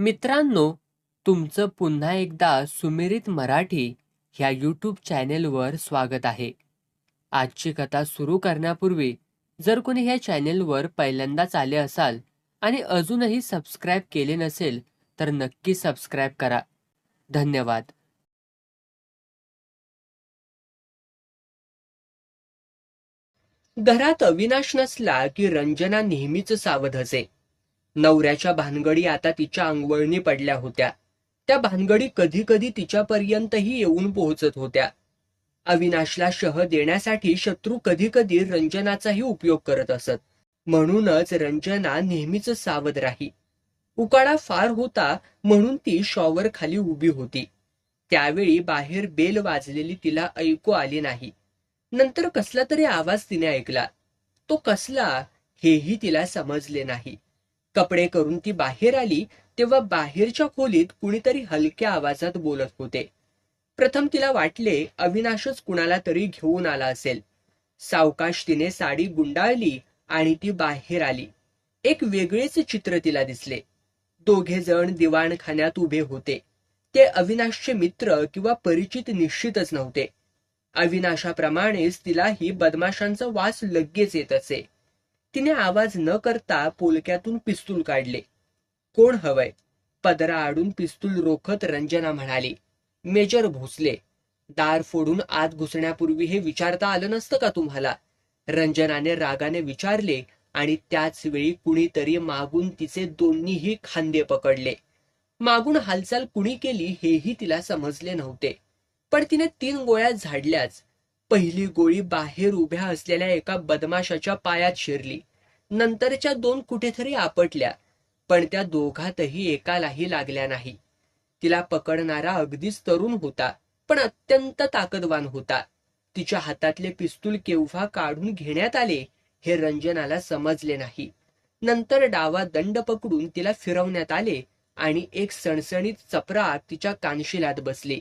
मित्रांनो तुमचं पुन्हा एकदा सुमिरित मराठी ह्या यूट्यूब चॅनेलवर स्वागत आहे. आजची कथा सुरू करण्यापूर्वी जर कोणी ह्या चॅनेलवर पहिल्यांदाच आले असाल आणि अजूनही सबस्क्राईब केले नसेल तर नक्की सबस्क्राईब करा. धन्यवाद. घरात अविनाश नसला की रंजना नेहमीच सावध असे. नवऱ्याच्या भानगडी आता तिच्या अंगवळणी पडल्या होत्या. त्या भानगडी कधी कधी तिच्यापर्यंतही येऊन पोहोचत होत्या. अविनाशला शह देण्यासाठी शत्रू कधी कधी रंजनाचाही उपयोग करत असत. म्हणूनच रंजना नेहमीच सावध राही. उकाडा फार होता म्हणून ती शॉवर खाली उभी होती. त्यावेळी बाहेर बेल वाजलेली तिला ऐकू आली नाही. नंतर कसला तरी आवाज तिने ऐकला. तो कसला हेही तिला समजले नाही. कपडे करून ती बाहेर आली तेव्हा बाहेरच्या खोलीत कुणीतरी हलक्या आवाजात बोलत होते. प्रथम तिला वाटले अविनाशच कुणाला तरी घेऊन आला असेल. सावकाश तिने साडी गुंडाळली आणि ती बाहेर आली. एक वेगळेच चित्र तिला दिसले. दोघे जण दिवाणखान्यात उभे होते. ते अविनाशचे मित्र किंवा परिचित निश्चितच नव्हते. अविनाशाप्रमाणेच तिलाही बदमाशांचा वास लगेच येत असे. तिने आवाज न करता पोलक्यातून पिस्तूल काढले. कोण हवंय? पदरा आडून पिस्तूल रोखत रंजना म्हणाली. मेजर भोसले दार फोडून आत घुसण्यापूर्वी हे विचारता आलं नसतं का तुम्हाला? रंजनाने रागाने विचारले आणि त्याच वेळी कुणीतरी मागून तिचे दोन्हीही खांदे पकडले. मागून हालचाल कुणी केली हेही तिला समजले नव्हते. पण तिने तीन गोळ्या झाडल्याच. पहिली गोळी बाहेर उभ्या असलेल्या एका बदमाशाच्या पायात शिरली. नंतरच्या दोन कुठेतरी आपटल्या पण त्या दोघातही एकालाही लागल्या नाही. तिला पकडणारा अगदीच तरुण होता पण अत्यंत ताकदवान होता. तिच्या हातातले पिस्तूल केव्हा काढून घेण्यात आले हे रंजनाला समजले नाही. नंतर डावा दंड पकडून तिला फिरवण्यात आले आणि एक सणसणीत चपरात तिच्या कानशिलात बसली.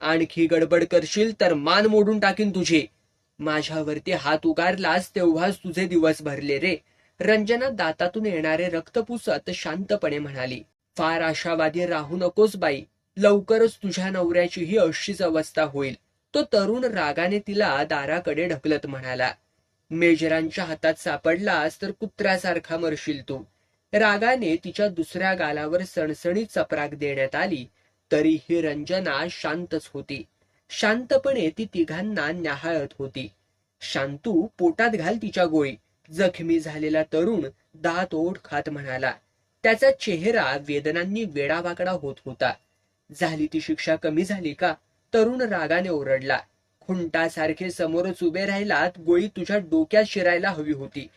आणखी गडबड करशील तर मान मोडून टाकीन तुझे. माझ्यावरती हात उगारलास तेव्हाच तुझे दिवस भरले रे. रंजना दातातून येणारे रक्त पुसत शांतपणे म्हणाली फार आशावादी राहू नकोस बाई. लवकरच तुझ्या नवऱ्याचीही अशीच अवस्था होईल. तो तरुण रागाने तिला दाराकडे ढकलत म्हणाला मेजरांच्या हातात सापडलास तर कुत्र्यासारखा मरशील तू. रागाने तिच्या दुसऱ्या गालावर सणसणीत चपराक देण्यात आली तरीही रंजना शांतच होती. शांतपणे ती तिघांना न्याहाळत होती. शांतू पोटात घाल तिच्या गोळी. जखमी झालेला तरुण दात ओढ खात म्हणाला. त्याचा चेहरा वेदनांनी वेडावाकडा होत होता. झाली ती शिक्षा कमी झाली का? तरुण रागाने ओरडला. खुंटासारखे समोरच उभे राहिलात गोळी तुझ्या डोक्यात शिरायला हवी होती.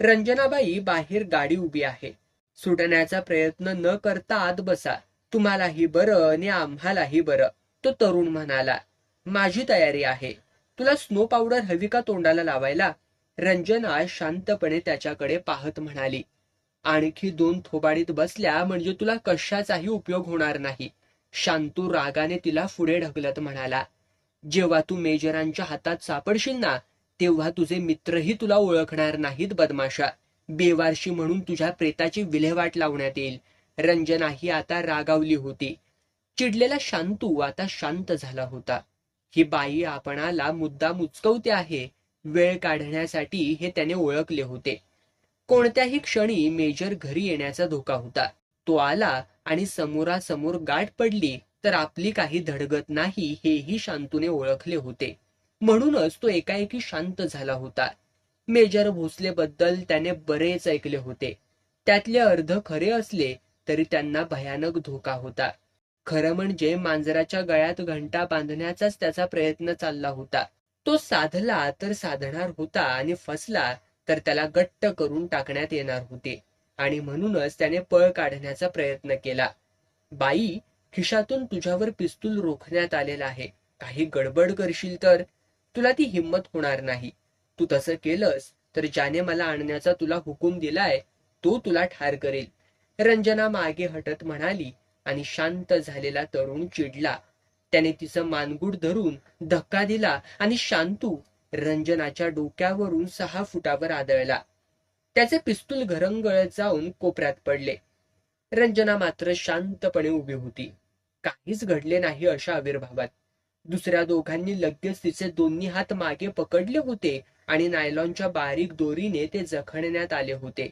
रंजनाबाई बाहेर गाडी उभी आहे. सुटण्याचा प्रयत्न न करता आत बसा. तुम्हालाही बरं आणि आम्हालाही बरं तो तरुण म्हणाला. माझी तयारी आहे. तुला स्नो पावडर हवी का तोंडाला लावायला? रंजना शांतपणे त्याच्याकडे पाहत म्हणाली. आणखी दोन थोबाडीत बसल्या म्हणजे तुला कशाचाही उपयोग होणार नाही. शांतू रागाने तिला पुढे ढकलत म्हणाला. जेव्हा तू मेजरांच्या हातात सापडशील ना तेव्हा तुझे मित्रही तुला ओळखणार नाहीत बदमाशा. बेवारशी म्हणून तुझ्या प्रेताची विल्हेवाट लावण्यात येईल. रंजनाही आता रागावली होती. चिडलेला शांतू आता शांत झाला होता. ही बाई आपणाला मुद्दा मुचकवते आहे. वेळ काढण्यासाठी हे त्याने ओळखले होते. कोणत्याही क्षणी मेजर घरी येण्याचा धोका होता. तो आला आणि समोरासमोर गाठ पडली तर आपली काही धडगत नाही हेही शांतूने ओळखले होते. म्हणूनच तो एकाएकी शांत झाला होता. मेजर भोसले बद्दल त्याने बरेच ऐकले होते. त्यातले अर्ध खरे असले तरी त्यांना भयानक धोका होता. खरं म्हणजे मांजराच्या गळ्यात घंटा बांधण्याचाच त्याचा प्रयत्न चालला होता. तो साधला तर साधणार होता आणि फसला तर त्याला गट्ट करून टाकण्यात येणार होते. आणि म्हणूनच त्याने पळ काढण्याचा प्रयत्न केला. बाई खिशातून तुझ्यावर पिस्तूल रोखण्यात आलेला आहे. काही गडबड करशील तर? तुला ती हिंमत होणार नाही. तू तसं केलंस तर ज्याने मला आणण्याचा तुला हुकूम दिलाय तो तुला ठार करेल. रंजना मागे हटत म्हणाली आणि शांत झालेला तरुण चिडला. त्याने तिचं मानगुड धरून धक्का दिला आणि शांतू रंजनाच्या डोक्यावरून सहा फुटावर आदळला. त्याचे पिस्तूल घरंगळत जाऊन कोपऱ्यात पडले. रंजना मात्र शांतपणे उभी होती. काहीच घडले नाही अशा आविर्भावात. दुसऱ्या दोघांनी लगेच तिचे दोन्ही हात मागे पकडले होते आणि नायलॉनच्या बारीक दोरीने ते जखडण्यात आले होते.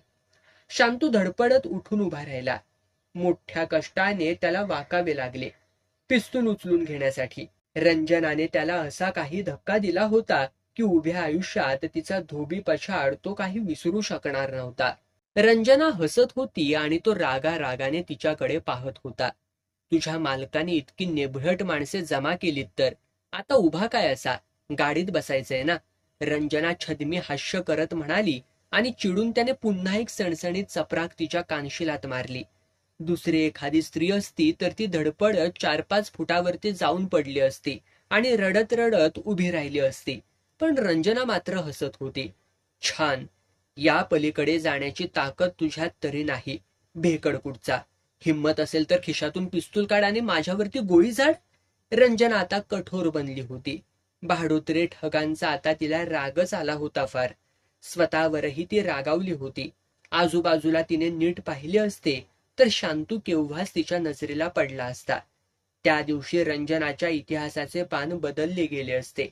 शांतू धडपडत उठून उभा राहिला. मोठ्या कष्टाने त्याला वाकावे लागले पिस्तूल उचलून घेण्यासाठी. रंजनाने त्याला असा काही धक्का दिला होता की उभ्या आयुष्यात तिचा धोबी पछाड तो काही विसरू शकणार नव्हता. रंजना हसत होती आणि तो रागा रागाने तिच्याकडे पाहत होता. तुझ्या मालकाने इतकी नेभळट माणसे जमा केलीत तर. आता उभा काय असा? गाडीत बसायचंय ना. रंजना छदमी हास्य करत म्हणाली आणि चिडून त्याने पुन्हा एक सणसणीत चपराक तिच्या कानशिलात मारली. दुसरी एखादी स्त्री असती तर ती धडपडत चार पाच फुटावरती जाऊन पडली असती आणि रडत रडत उभी राहिली असती. पण रंजना मात्र हसत होती. छान. या पलीकडे जाण्याची ताकद तुझ्यात तरी नाही. भेकड कुठचा. हिम्मत असेल तर खिशातून पिस्तूल काढ आणि माझ्यावरती गोळी झाड. रंजना आता कठोर बनली होती. भाडोत्रे ठगांचा आता तिला रागच आला होता फार. स्वतःवरही ती रागावली होती. आजूबाजूला तिने नीट पाहिले असते तर शांतू केव्हाच तिच्या नजरेला पडला असता. त्या दिवशी रंजनाच्या इतिहासाचे पान बदलले गेले असते.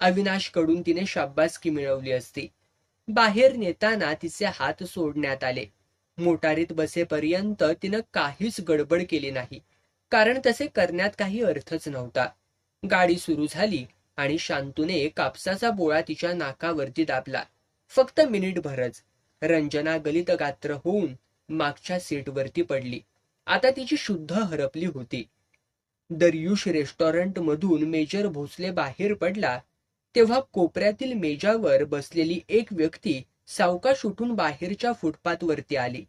अविनाशकडून तिने शाब्बासकी मिळवली असती. बाहेर नेताना तिचे हात सोडण्यात आले. मोटारीत बसेपर्यंत तिनं काहीच गडबड केली नाही कारण तसे करण्यात काही अर्थच नव्हता. गाडी सुरू झाली आणि शांतूने कापसाचा बोळा तिच्या नाकावरती दाबला. फक्त मिनिटभरच रंजना गलित गात्र होऊन मागच्या सीटवरती पडली. आता तिची शुद्ध हरपली होती. दर्युष रेस्टॉरंट मधून मेजर भोसले बाहेर पडला तेव्हा कोपऱ्यातील मेजावर बसलेली एक व्यक्ती सावकाश उठून बाहेरच्या फुटपाथवरती आली.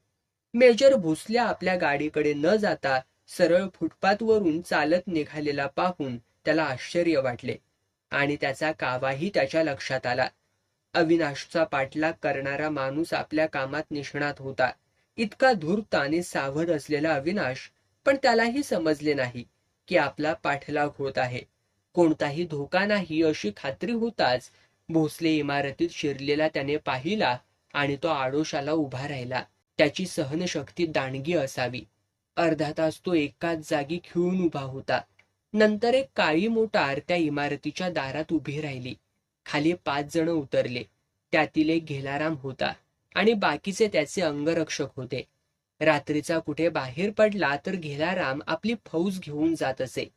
मेजर भोसल्या आपल्या गाडीकडे न जाता सरळ फुटपाथवरून चालत निघालेला पाहून त्याला आश्चर्य वाटले आणि त्याचा कावाही त्याच्या लक्षात आला. अविनाशचा पाठलाग करणारा माणूस आपल्या कामात निष्णात होता. इतका धूर्त आणि सावध असलेला अविनाश पण त्यालाही समजले नाही की आपला पाठलाग होत आहे. कोणताही धोका नाही अशी खात्री होताच भोसले इमारतीत शिरलेला त्याने पाहिला आणि तो आडोशाला उभा राहिला. त्याची सहनशक्ती दांडगी असावी. अर्धा तास तो एकाच जागी खिळून उभा होता. नंतर एक काळी मोटार त्या इमारतीच्या दारात उभी राहिली. खाली पाच जण उतरले. त्यातील एक घेलाराम होता आणि बाकीचे त्याचे अंगरक्षक होते. रात्रीचा कुठे बाहेर पडला तर घेलाराम आपली फौज घेऊन जात असे.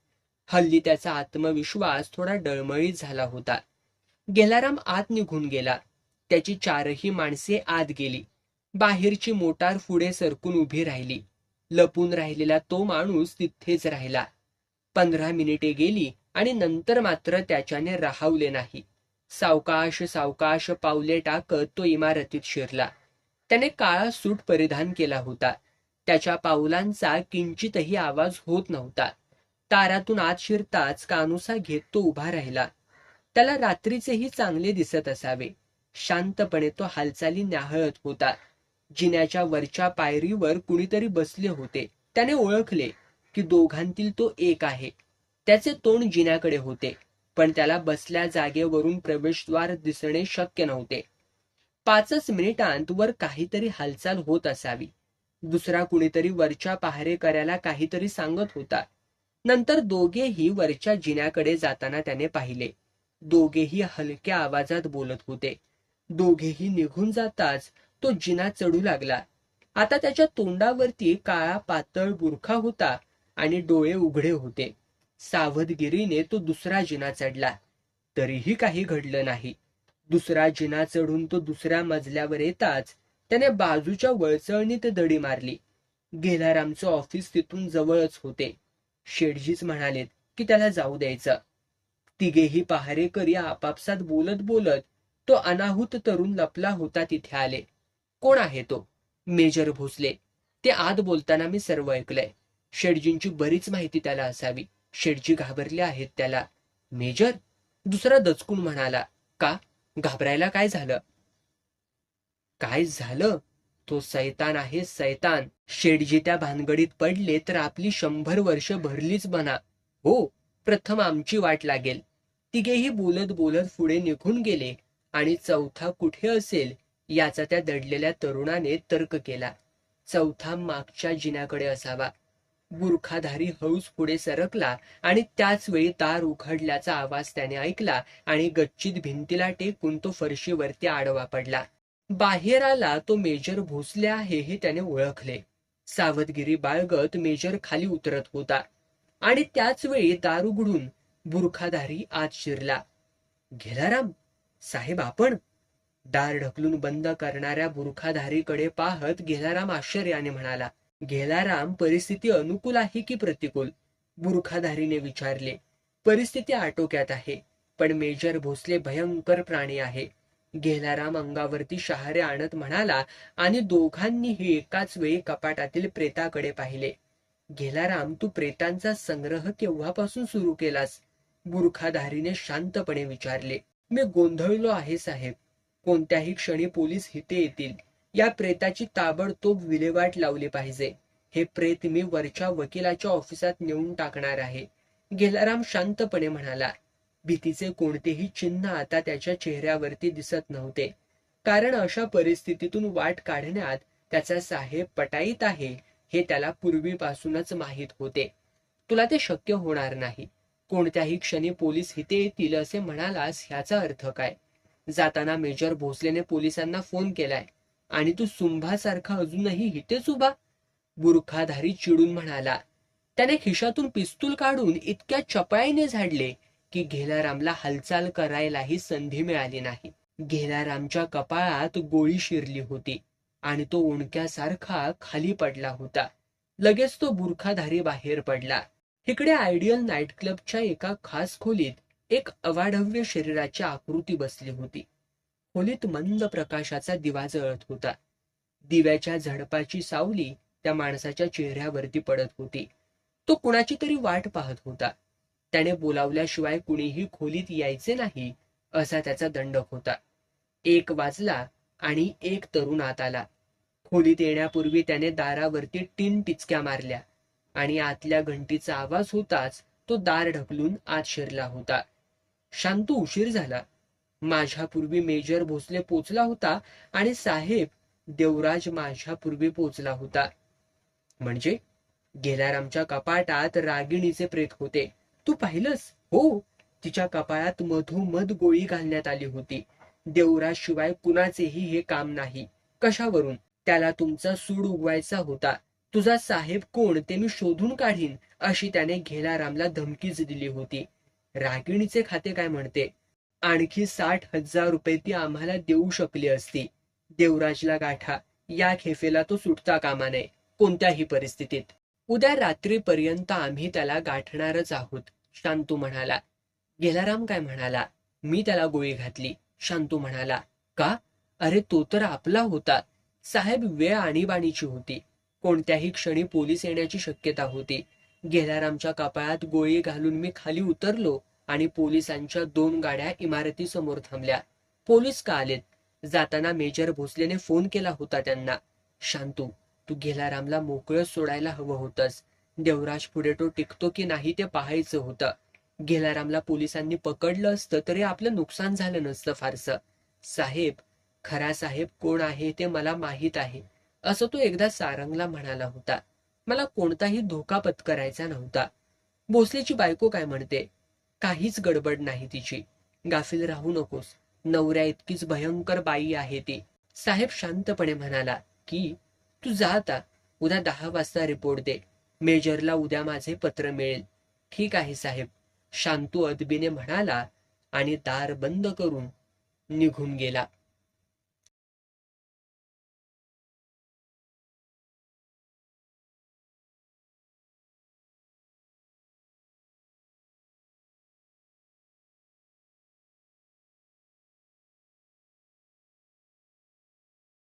हल्ली त्याचा आत्मविश्वास थोडा डळमळीत झाला होता. गेलाराम आत निघून गेला. त्याची चारही माणसे आत गेली. बाहेरची मोटार पुढे सरकून उभी राहिली. लपून राहिलेला तो माणूस तिथेच राहिला. पंधरा मिनिटे गेली आणि नंतर मात्र त्याच्याने राहवले नाही. सावकाश सावकाश पावले टाकत तो इमारतीत शिरला. त्याने काळा सूट परिधान केला होता. त्याच्या पावलांचा किंचितही आवाज होत नव्हता. तारातून आत शिरताच कानुसा घेत तो उभा राहिला. त्याला रात्रीचेही चांगले दिसत असावे. शांतपणे तो हालचाली न्याहळत होता. जिन्याच्या वरच्या पायरीवर कुणीतरी बसले होते. त्याने ओळखले की दोघांतील तो एक आहे. त्याचे तोंड जिन्याकडे होते. पण त्याला बसल्या जागेवरून प्रवेशद्वार दिसणे शक्य नव्हते. पाचच मिनिटांत वर काहीतरी हालचाल होत असावी. दुसरा कुणीतरी वरच्या पहारेकऱ्याला काहीतरी सांगत होता. नंतर दोघेही वरच्या जिन्याकडे जाताना त्याने पाहिले. दोघेही हलक्या आवाजात बोलत होते. दोघेही निघून जाताच तो जिना चढू लागला. आता त्याच्या तोंडावरती काळा पातळ बुरखा होता आणि डोळे उघडे होते. सावधगिरीने तो दुसरा जिना चढला. तरीही काही घडलं नाही. दुसरा जिना चढून तो दुसऱ्या मजल्यावर येताच त्याने बाजूच्या वळचळणीत दडी मारली. गेलारामचं ऑफिस तिथून जवळच होते. शेडजीच म्हणालेत की त्याला जाऊ द्यायचं. तिघेही पहारेकरी आपापसात बोलत बोलत तो अनाहूत तरुण लपला होता तिथे आले. कोण आहे तो? मेजर भोसले. ते आत बोलताना मी सर्व ऐकलंय. शेडजींची बरीच माहिती त्याला असावी. शेडजी घाबरले आहेत त्याला. मेजर? दुसरा दचकून म्हणाला का? घाबरायला काय झालं? काय झालं? तो सैतान आहे सैतान. शेटजी त्या भानगडीत पडले तर आपली शंभर वर्ष भरलीच म्हणा. हो प्रथम आमची वाट लागेल. तिघेही बोलत बोलत पुढे निघून गेले आणि चौथा कुठे असेल याचा त्या दडलेल्या तरुणाने तर्क केला. चौथा मागच्या जिन्याकडे असावा. बुरखाधारी हौस पुढे सरकला आणि त्याच वेळी दार उघडल्याचा आवाज त्याने ऐकला आणि गच्चीत भिंतीला टेकून तो फरशीवरती आडवा पडला. बाहेर आला तो मेजर भोसले आहे हे त्याने ओळखले. सावधगिरी बाळगत मेजर खाली उतरत होता आणि त्याच वेळी दार उघडून बुरखाधारी आत शिरला. घेलाराम साहेब आपण? दार ढकलून बंद करणाऱ्या बुरखाधारीकडे पाहत गेलाराम आश्चर्याने म्हणाला. गेलाराम परिस्थिती अनुकूल आहे की प्रतिकूल? बुरखाधारीने विचारले. परिस्थिती आटोक्यात आहे पण मेजर भोसले भयंकर प्राणी आहे. गेलाराम अंगावरती शहारे आणत म्हणाला आणि दोघांनीही एकाच वेळी कपाटातील प्रेताकडे पाहिले. गेलाराम तू प्रेतांचा संग्रह केव्हापासून सुरू केलास? बुरखाधारीने शांतपणे विचारले. मी गोंधळलो आहे साहेब. कोणत्याही क्षणी पोलीस इथे येतील. या प्रेताची ताबडतोब विल्हेवाट लावली पाहिजे. हे प्रेत मी वरच्या वकिलाच्या ऑफिसात नेऊन टाकणार आहे. गेलाराम शांतपणे म्हणाला भीतीचे कोणतेही चिन्ह आता त्याच्या चेहऱ्यावरती दिसत नव्हते. कारण अशा परिस्थितीतून वाट काढण्यात त्याचा साहेब पटाईत आहे हे त्याला पूर्वीपासूनच माहीत होते. तुला ते शक्य होणार नाही. कोणत्याही क्षणी पोलीस हिते येतील असे म्हणालास ह्याचा अर्थ काय जाताना मेजर भोसलेने पोलिसांना फोन केलाय. आणि तू सुंभासारखा अजूनही हिटेच उभा. बुरखाधारी चिडून म्हणाला त्याने खिशातून पिस्तूल काढून इतक्या चपळाईने झाडले की घेलारामला हालचाल करायलाही संधी मिळाली नाही. घेलारामच्या कपाळात गोळी शिरली होती आणि तो उणक्यासारखा खाली पडला होता. लगेच तो बुरखाधारी बाहेर पडला. इकडे आयडियल नाईट क्लबच्या एका खास खोलीत एक अवाढव्य शरीराची आकृती बसली होती. खोलीत मंद प्रकाशाचा दिवा जळत होता. दिव्याच्या झडपाची सावली त्या माणसाच्या चेहऱ्यावरती पडत होती. तो कुणाची तरी वाट पाहत होता. त्याने बोलावल्याशिवाय कुणीही खोलीत यायचे नाही असा त्याचा दंडक होता. एक वाजला आणि एक तरुण आत आला. खोलीत येण्यापूर्वी त्याने दारावरती तीन टिचक्या मारल्या आणि आतल्या घंटीचा आवाज होताच तो दार ढकलून आत शिरला होता. शांतू उशीर झाला. माझ्यापूर्वी मेजर भोसले पोचला होता आणि साहेब देवराज माझ्यापूर्वी पोचला होता. म्हणजे गेलारामच्या कपाटात रागिणीचे प्रेत होते. तू पाहिलंस? हो. तिच्या कपाळात मधोमध गोळी घालण्यात आली होती. देवराज शिवाय कुणाचेही हे काम नाही. कशावरून? त्याला तुमचा सूड उगवायचा होता. तुझा साहेब कोण ते मी शोधून काढीन अशी त्याने घेलारामला धमकीच दिली होती. रागिणीचे खाते काय म्हणते? आणखी साठ हजार रुपये ती आम्हाला देऊ शकली असती. देवराजला गाठा. या खेफेला तो सुटता कामा नये कोणत्याही परिस्थितीत. उद्या रात्रीपर्यंत आम्ही त्याला गाठणारच आहोत शांतू म्हणाला. गेलाराम काय म्हणाला? मी त्याला गोळी घातली शांतू म्हणाला. का? अरे तो तर आपला होता. साहेब वेळ आणीबाणीची होती. कोणत्याही क्षणी पोलीस येण्याची शक्यता होती. गेलारामच्या कपाळात गोळी घालून मी खाली उतरलो आणि पोलिसांच्या दोन गाड्या इमारतीसमोर थांबल्या. पोलीस का आलेत? जाताना मेजर भोसलेने फोन केला होता त्यांना. शांतू तू गेलारामला मोकळं सोडायला हवं होतंस. देवराज पुढे तो टिकतो की नाही ते पाहायचं होतं. गेलारामला पोलिसांनी पकडलं असतं तरी आपलं नुकसान झालं नसतं फारसं. साहेब खरा साहेब कोण आहे ते मला माहीत आहे असं तो एकदा सारंगला म्हणाला होता. मला कोणताही धोका पत्करायचा नव्हता. भोसलेची बायको काय म्हणते? काहीच गडबड नाही तिची. गाफील राहू नकोस. नवऱ्या इतकीच भयंकर बाई आहे ती. साहेब शांतपणे म्हणाला की तू जा आता. उद्या दहा वाजता रिपोर्ट दे. मेजरला उद्या माझे पत्र मिळेल. ठीक आहे साहेब. शांतू अदबीने म्हणाला आणि दार बंद करून निघून गेला.